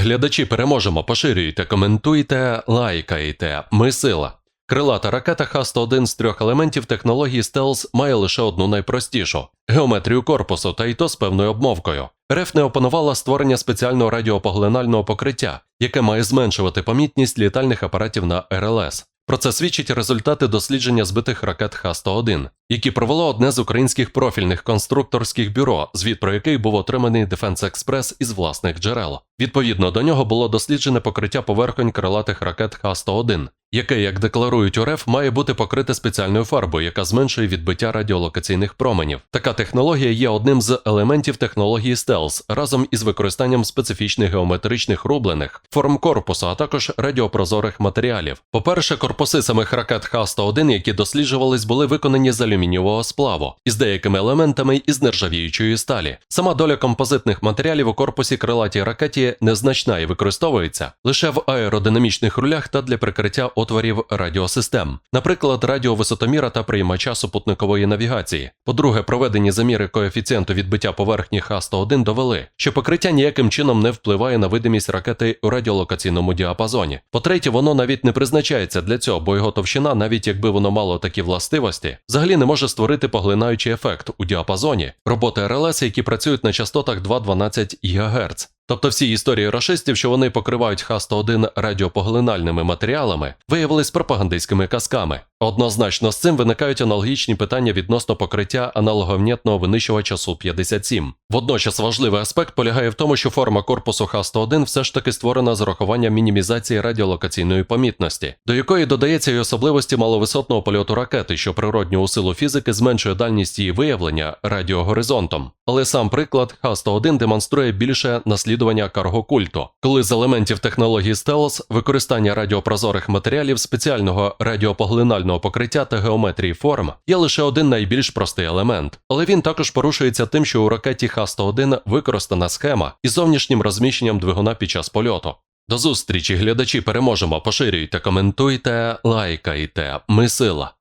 глядачі переможемо, поширюйте, коментуйте, лайкайте. Ми сила. Крилата ракета Х-101 з трьох елементів технології стелс має лише одну найпростішу геометрію корпусу, та й то з певною обмовкою. РФ не опанувала створення спеціального радіопоглинального покриття, яке має зменшувати помітність літальних апаратів на РЛС. Про це свідчать результати дослідження збитих ракет Х-101, які провело одне з українських профільних конструкторських бюро, звіт про який був отриманий Defense Express із власних джерел. Відповідно до нього було досліджене покриття поверхонь крилатих ракет Х-101, яке, як декларують УРФ, має бути покрите спеціальною фарбою, яка зменшує відбиття радіолокаційних променів. Така технологія є одним з елементів технології стелс разом із використанням специфічних геометричних рублених форм корпусу, а також радіопрозорих матеріалів. По-перше, корпуси самих ракет Х-101, які досліджувались, були виконані з алюмінієвого сплаву із деякими елементами із нержавіючої сталі. Сама доля композитних матеріалів у корпусі крилатій ракеті незначна і використовується лише в аеродинамічних рулях та для прикриття отворів радіосистем, наприклад, радіовисотоміра та приймача супутникової навігації. По-друге, проведені заміри коефіцієнту відбиття поверхні Х-101 довели, що покриття ніяким чином не впливає на видимість ракети у радіолокаційному діапазоні. По-третє, воно навіть не призначається для цього, бо його товщина, навіть якби воно мало такі властивості, взагалі не може створити поглинаючий ефект у діапазоні роботи РЛС, які працюють на частотах 2,12 ГГц. Тобто всі історії рашистів, що вони покривають Х-101 радіопоглинальними матеріалами, виявились пропагандистськими казками. Однозначно з цим виникають аналогічні питання відносно покриття аналоговнітного винищувача Су-57. Водночас важливий аспект полягає в тому, що форма корпусу Х-101 все ж таки створена з урахуванням мінімізації радіолокаційної помітності, до якої додається й особливості маловисотного польоту ракети, що природньо у силу фізики зменшує дальність її виявлення радіогоризонтом. Але сам приклад Х-101 демонструє більше наслідування каргокульту, коли з елементів технології стелс використання радіопрозорих матеріалів спеціального радіопоглинального покриття та геометрії форм є лише один найбільш простий елемент, але він також порушується тим, що у ракеті Х-101 використана схема із зовнішнім розміщенням двигуна під час польоту. До зустрічі, глядачі, переможемо, поширюйте, коментуйте, лайкайте. Ми сила.